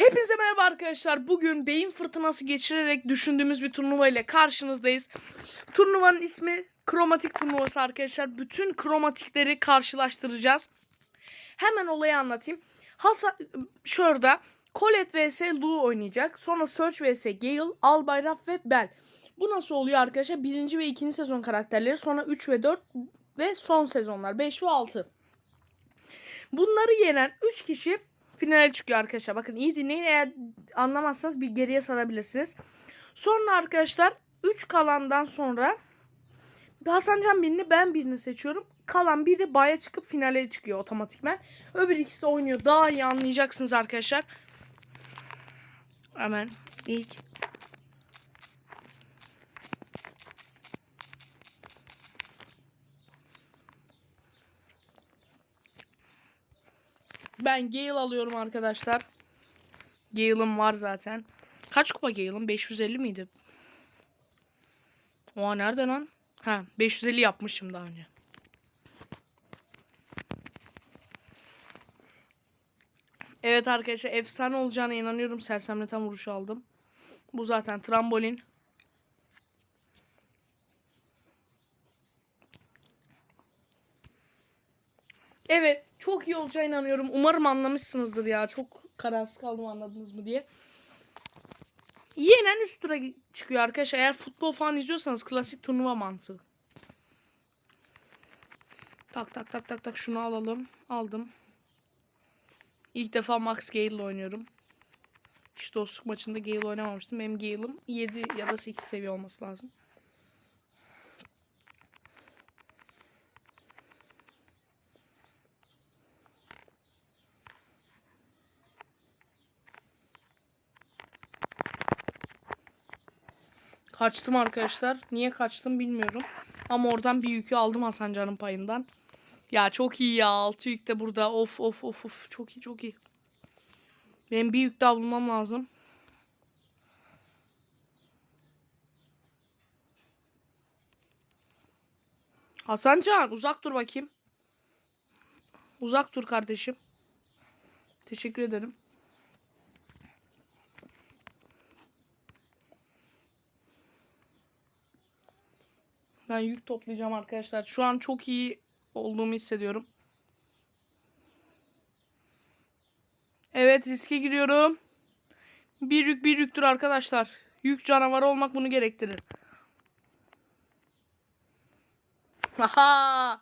Hepinize merhaba arkadaşlar. Bugün beyin fırtınası geçirerek düşündüğümüz bir turnuva ile karşınızdayız. Turnuvanın ismi kromatik turnuvası arkadaşlar. Bütün kromatikleri karşılaştıracağız. Hemen olayı anlatayım. Hasan şurada Colette vs Lou oynayacak. Sonra Search vs Gale, Albayrak ve Bell. Bu nasıl oluyor arkadaşlar? Birinci ve ikinci sezon karakterleri. Sonra 3 ve 4 ve son sezonlar 5 ve 6. Bunları yenen 3 kişi finale çıkıyor arkadaşlar. Bakın iyi dinleyin. Eğer anlamazsanız bir geriye sarabilirsiniz. Sonra arkadaşlar 3 kalandan sonra Hasan Can birini ben birini seçiyorum. Kalan biri baya çıkıp finale çıkıyor otomatikmen. Öbür ikisi de oynuyor. Daha iyi anlayacaksınız arkadaşlar. Hemen ilk Ben Gale alıyorum arkadaşlar. Gale'ım var zaten. Kaç kupa Gale'ım? 550 miydi? Oha nerede lan? Ha 550 yapmışım daha önce. Evet arkadaşlar efsane olacağına inanıyorum. Sersemleten vuruş aldım. Bu zaten trambolin. Evet çok iyi olacağına inanıyorum. Umarım anlamışsınızdır ya. Çok kararsız kaldım anladınız mı diye. Yenen üst tura çıkıyor arkadaşlar. Eğer futbol falan izliyorsanız klasik turnuva mantığı. Tak tak tak tak tak şunu alalım. Aldım. İlk defa Max Gale ile oynuyorum. Hiç dostluk maçında Gale oynamamıştım. Benim Gale'ım 7 ya da 8 seviye olması lazım. Kaçtım arkadaşlar. Niye kaçtım bilmiyorum. Ama oradan bir yükü aldım Hasan Can'ın payından. Ya çok iyi ya. Altı yük de burada. Of of of of. Çok iyi çok iyi. Benim bir yük daha bulmam lazım. Hasan Can uzak dur bakayım. Uzak dur kardeşim. Teşekkür ederim. Ben yük toplayacağım arkadaşlar. Şu an çok iyi olduğumu hissediyorum. Evet riske giriyorum. Bir yük bir yüktür arkadaşlar. Yük canavarı olmak bunu gerektirir. Aha!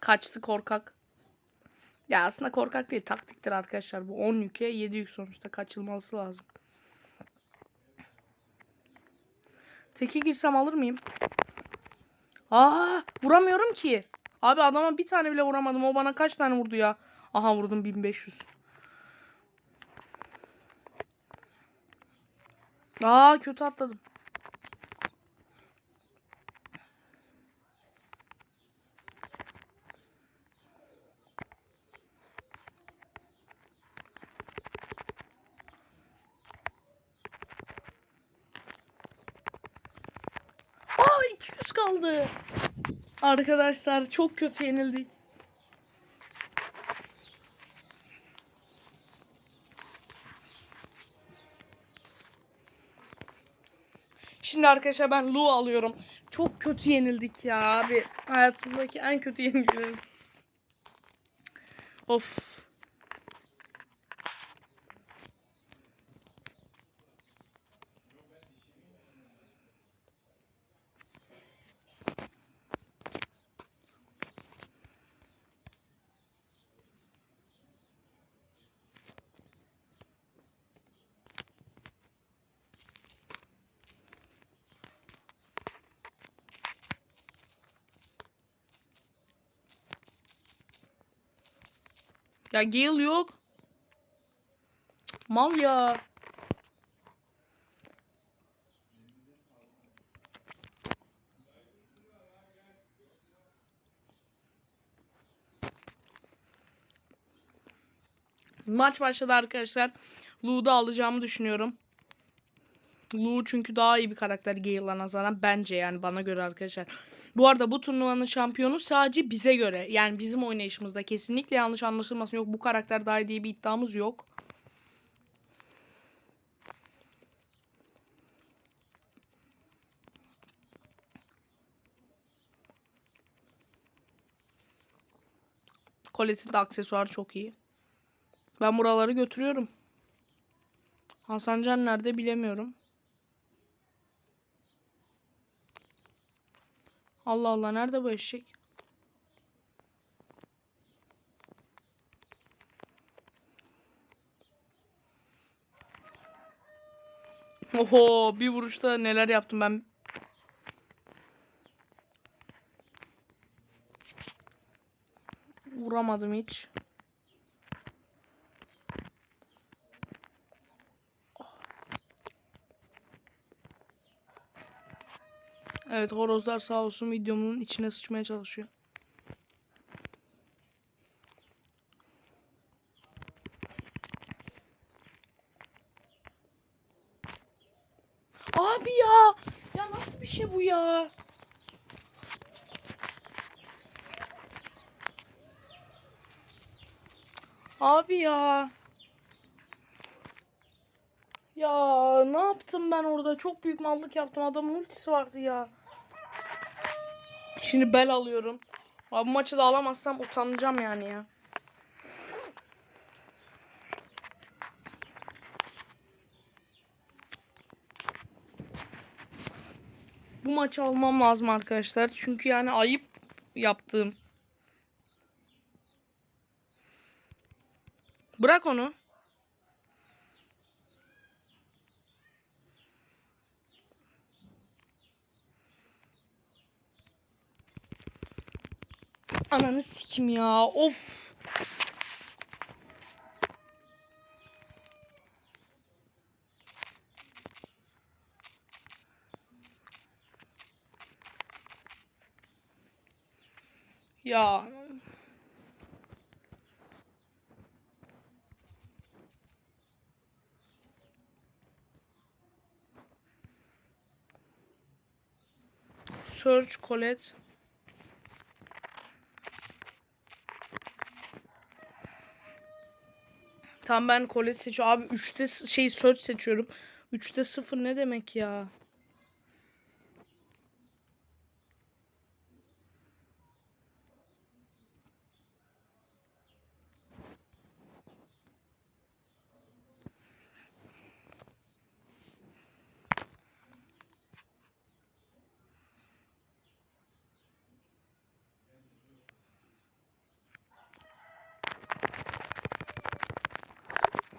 Kaçtı korkak. Ya aslında korkak değil taktiktir arkadaşlar. Bu 10 yüke 7 yük sonuçta kaçılması lazım. Teki girsem alır mıyım? Aa, vuramıyorum ki. Abi adama bir tane bile vuramadım. O bana kaç tane vurdu ya? Aha vurdum 1500. Aa kötü atladım. Aa 200 kaldı. Arkadaşlar çok kötü yenildik. Şimdi arkadaşlar ben Lu alıyorum. Çok kötü yenildik ya abi. Hayatımdaki en kötü yenilgilerim. Of. Ya Gale yok. Mal ya. Maç başladı arkadaşlar. Lu'da alacağımı düşünüyorum. Lu çünkü daha iyi bir karakter Gale'a nazaran bence yani bana göre arkadaşlar. Bu arada bu turnuvanın şampiyonu sadece bize göre. Yani bizim oynayışımızda kesinlikle yanlış anlaşılmasın. Yok bu karakter daha iyi diye bir iddiamız yok. Colette'in de aksesuarı çok iyi. Ben buraları götürüyorum. Hasancan nerede bilemiyorum. Allah Allah nerede bu eşek? Oho bir vuruşta neler yaptım ben. Vuramadım hiç. Evet horozlar sağ olsun videomun içine sıçmaya çalışıyor. Abi ya. Ya nasıl bir şey bu ya? Abi ya. Ya ne yaptım ben orada? Çok büyük mallık yaptım. Adamın ultisi vardı ya. Şimdi bel alıyorum. Abi bu maçı da alamazsam utanacağım yani ya. Bu maçı almam lazım arkadaşlar. Çünkü yani ayıp yaptığım. Bırak onu. Ananı sikim ya. Of. Ya. Search Colette. Tamam ben Colette seçiyorum. Abi 3'te s- şey search seçiyorum. 3'te 0 ne demek ya?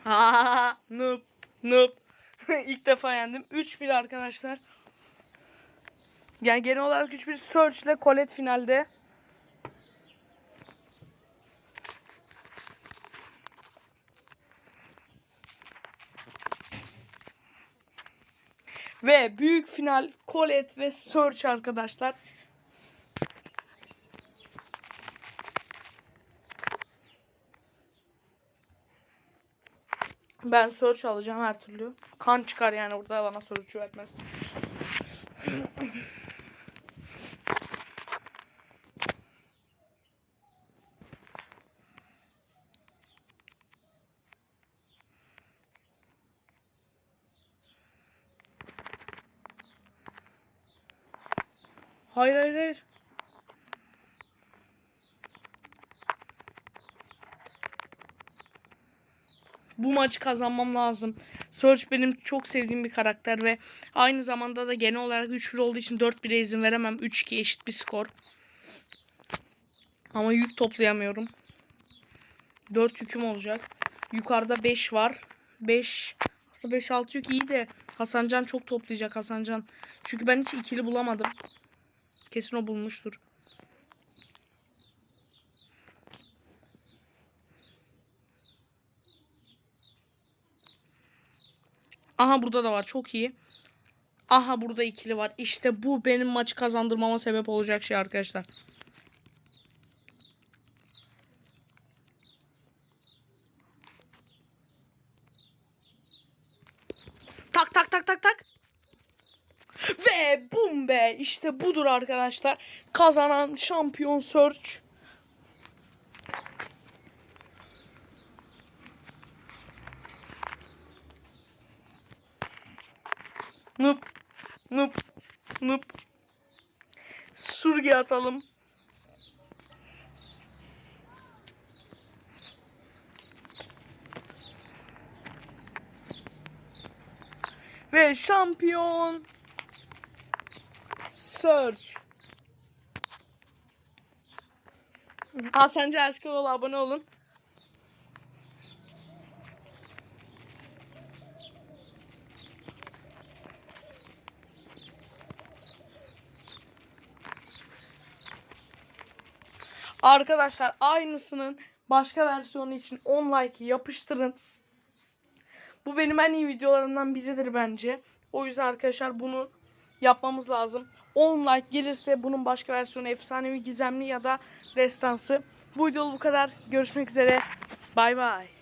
Ha noob noob. İlk defa yendim. 3-1 arkadaşlar. Yani genel olarak 3-1 Search ile Colette finalde. Ve büyük final Colette ve Search arkadaşlar. Ben search alacağım her türlü. Kan çıkar yani burada bana search vermez. Hayır hayır hayır. Bu maçı kazanmam lazım. Surge benim çok sevdiğim bir karakter ve aynı zamanda da genel olarak 3-1 olduğu için 4-1'e izin veremem. 3-2 eşit bir skor. Ama yük toplayamıyorum. 4 yüküm olacak. Yukarıda 5 var. 5 aslında 5-6 yük iyi de Hasancan çok toplayacak Hasancan. Çünkü ben hiç ikili bulamadım. Kesin o bulmuştur. Aha burada da var. Çok iyi. Aha burada ikili var. İşte bu benim maçı kazandırmama sebep olacak şey arkadaşlar. Tak tak tak tak tak. Ve bum be işte budur arkadaşlar. Kazanan şampiyon Search. Nup. Nup. Nup. Surge atalım. Ve şampiyon Search. Hasan Aşkıroğlu abone olun. Arkadaşlar aynısının başka versiyonu için 10 like yapıştırın. Bu benim en iyi videolarımdan biridir bence. O yüzden arkadaşlar bunu yapmamız lazım. 10 like gelirse bunun başka versiyonu efsanevi gizemli ya da destansı. Bu video bu kadar. Görüşmek üzere. Bay bay.